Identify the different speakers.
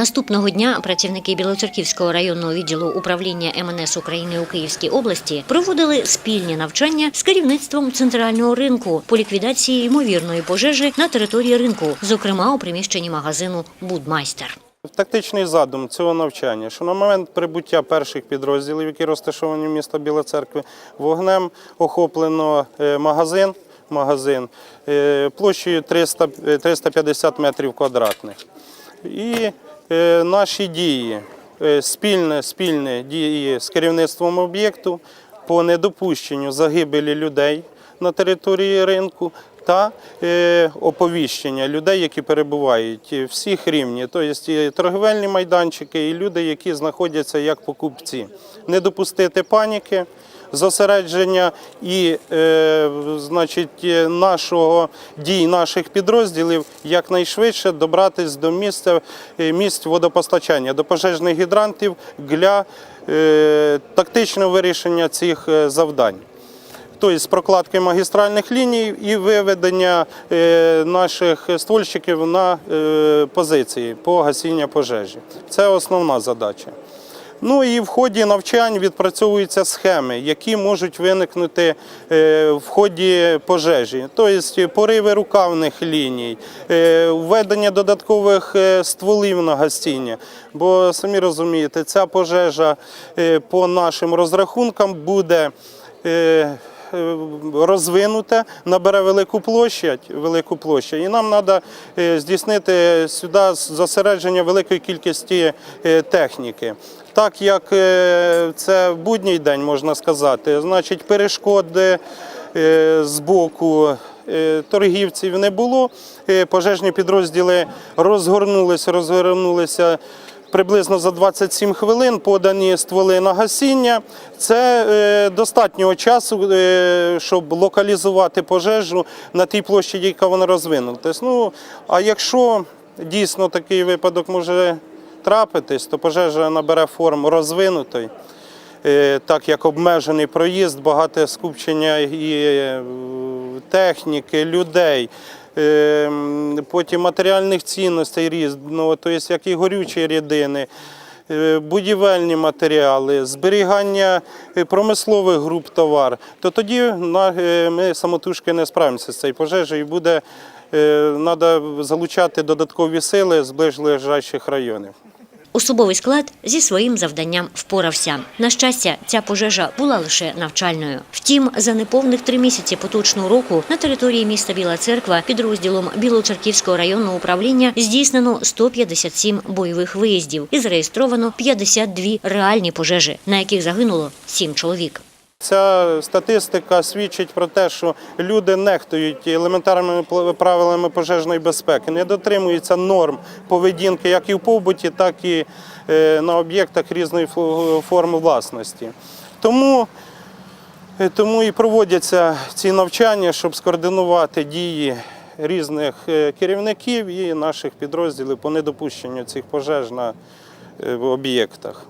Speaker 1: Наступного дня працівники Білоцерківського районного відділу управління МНС України у Київській області проводили спільні навчання з керівництвом центрального ринку по ліквідації ймовірної пожежі на території ринку, зокрема у приміщенні магазину Будмайстер.
Speaker 2: Тактичний задум цього навчання, що на момент прибуття перших підрозділів, які розташовані в місто Біла Церкви, вогнем охоплено е, магазин, магазин е, площею 300, е, 350 метрів квадратних. І е, наші дії, е, спільне, спільні дії з керівництвом об'єкту по недопущенню загибелі людей на території ринку та е, оповіщення людей, які перебувають е, всіх рівнів, тобто торговельні майданчики, і люди, які знаходяться як покупці. Не допустити паніки, зосередження і е, значить, е, нашого дій наших підрозділів якнайшвидше добратися до місця е, місць водопостачання, до пожежних гідрантів для е, тактичного вирішення цих е, завдань тобто з прокладки магістральних ліній і виведення наших ствольщиків на позиції по гасінню пожежі. Це основна задача. Ну і в ході навчань відпрацьовуються схеми, які можуть виникнути е, в ході пожежі, тобто пориви рукавних ліній, е, введення додаткових е, стволів на гасіння. Бо самі розумієте, ця пожежа по нашим розрахункам буде. Е, розвинуте, набере велику площадь, велику площадь, і нам треба здійснити сюди зосередження великої кількості е, техніки. Так як е, це в будній день можна сказати, значить перешкоди з боку торгівців не було. Пожежні підрозділи розгорнулися, розгорнулися приблизно за 27 хвилин подані стволи на гасіння. Це е, достатньо часу, е, щоб локалізувати пожежу на тій площі, яка вона розвинутась. Ну, а якщо дійсно такий випадок може трапитись, то пожежа набере форму розвинутої. Е, Так як обмежений проїзд, багате скупчення і техніки, людей, е, м, потім матеріальних цінностей різного, тобто як і горючі рідини, е, будівельні матеріали, зберігання е, промислових груп товар, то тоді е, ми самотужки не справимося з цією пожежею і буде треба залучати додаткові сили з ближайших районів.
Speaker 1: Особовий склад зі своїм завданням впорався. На щастя, ця пожежа була лише навчальною. Втім, за неповних три місяці поточного року на території міста Біла Церква підрозділом Білоцерківського районного управління здійснено 157 бойових виїздів і зареєстровано 52 реальні пожежі, на яких загинуло 7 чоловік.
Speaker 2: Ця статистика свідчить про те, що люди нехтують елементарними правилами пожежної безпеки, не дотримуються норм поведінки як і в побуті, так і е, на об'єктах різної форми власності. Тому, е, тому і проводяться ці навчання, щоб скоординувати дії різних е, керівників і наших підрозділів по недопущенню цих пожеж на об'єктах.